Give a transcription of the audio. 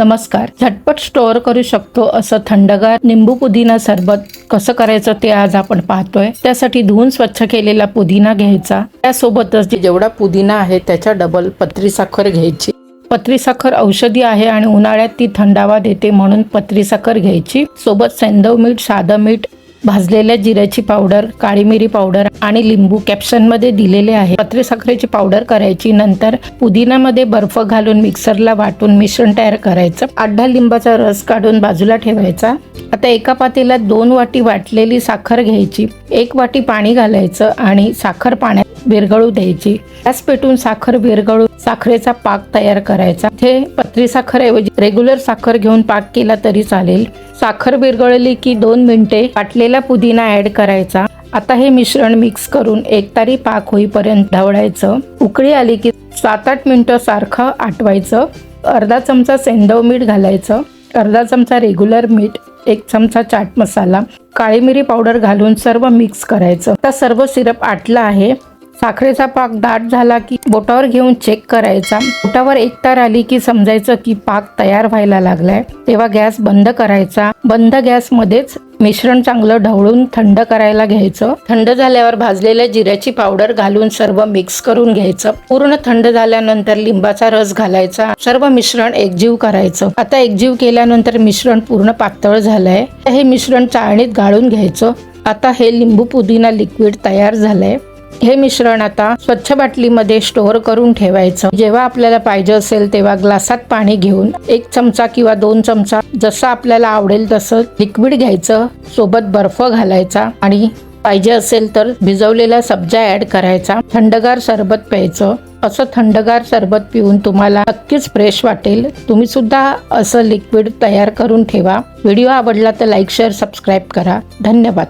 नमस्कार. झटपट स्टोअर करू शकतो असं थंडगार निंबू पुदिना सरबत कसं करायचं ते आज आपण पाहतोय. त्यासाठी धुवून स्वच्छ केलेला पुदिना घ्यायचा. त्यासोबतच जेवढा पुदिना आहे त्याच्या डबल पत्री साखर घ्यायची. पत्री साखर औषधी आहे आणि उन्हाळ्यात ती थंडावा देते म्हणून पत्री साखर घ्यायची. सोबत सेंदव मीठ साधं मीठ भाजलेल्या जिऱ्याची पावडर काळी मिरी पावडर आणि लिंबू कॅप्शनमध्ये दिलेले आहे. पत्रे साखरेची पावडर करायची नंतर पुदिनामध्ये बर्फ घालून मिक्सरला वाटून मिश्रण तयार करायचं. आठ लिंबाचा रस काढून बाजूला ठेवायचा. आता एका पातेल्यात दोन वाटी वाटलेली साखर घ्यायची. एक वाटी पाणी घालायचं आणि साखर पाण्यात विरघळू द्यायची. गॅस पेटून साखर विरघळून साखरेचा पाक तयार करायचा. हे पत्री साखर ऐवजी रेग्युलर साखर घेऊन पाक केला तरी चालेल. साखर विरघळली की दोन मिनिटे वाटलेला पुदिना ऍड करायचा. आता हे मिश्रण मिक्स करून एकतारी पाक होईपर्यंत ढवळायचं. उकळी आली की सात आठ मिनटं सारखं आटवायचं. अर्धा चमचा सेंदव मीठ घालायचं. अर्धा चमचा रेग्युलर मीठ एक चमचा चाट मसाला काळी मिरी पावडर घालून सर्व मिक्स करायचं. आता सर्व सिरप आटला आहे. साखरेचा पाक दाट झाला की बोटावर घेऊन चेक करायचा. बोटावर एक तार आली की समजायचं की पाक तयार व्हायला लागलाय. तेव्हा गॅस बंद करायचा. बंद गॅस मध्येच मिश्रण चांगलं ढवळून थंड करायला घ्यायचं. थंड झाल्यावर भाजलेल्या जिऱ्याची पावडर घालून सर्व मिक्स करून घ्यायचं. पूर्ण थंड झाल्यानंतर लिंबाचा रस घालायचा. सर्व मिश्रण एकजीव करायचं. आता एकजीव केल्यानंतर मिश्रण पूर्ण पातळ झालंय. हे मिश्रण चाळणीत गाळून घ्यायचं. आता हे लिंबू पुदिना लिक्विड तयार झालंय. हे मिश्रण आता स्वच्छ बाटलीमध्ये स्टोअर करून ठेवायचं. जेव्हा आपल्याला पाहिजे असेल तेव्हा ग्लासात पाणी घेऊन एक चमचा किंवा दोन चमचा जसं आपल्याला आवडेल तसं लिक्विड घ्यायचं सोबत बर्फ घालायचा आणि पाहिजे असेल तर भिजवलेला सब्जा ऍड करायचा. थंडगार सरबत प्यायचं. असं थंडगार सरबत पिऊन तुम्हाला नक्कीच फ्रेश वाटेल. तुम्ही सुद्धा असं लिक्विड तयार करून ठेवा. व्हिडिओ आवडला तर लाईक शेअर सबस्क्राईब करा. धन्यवाद.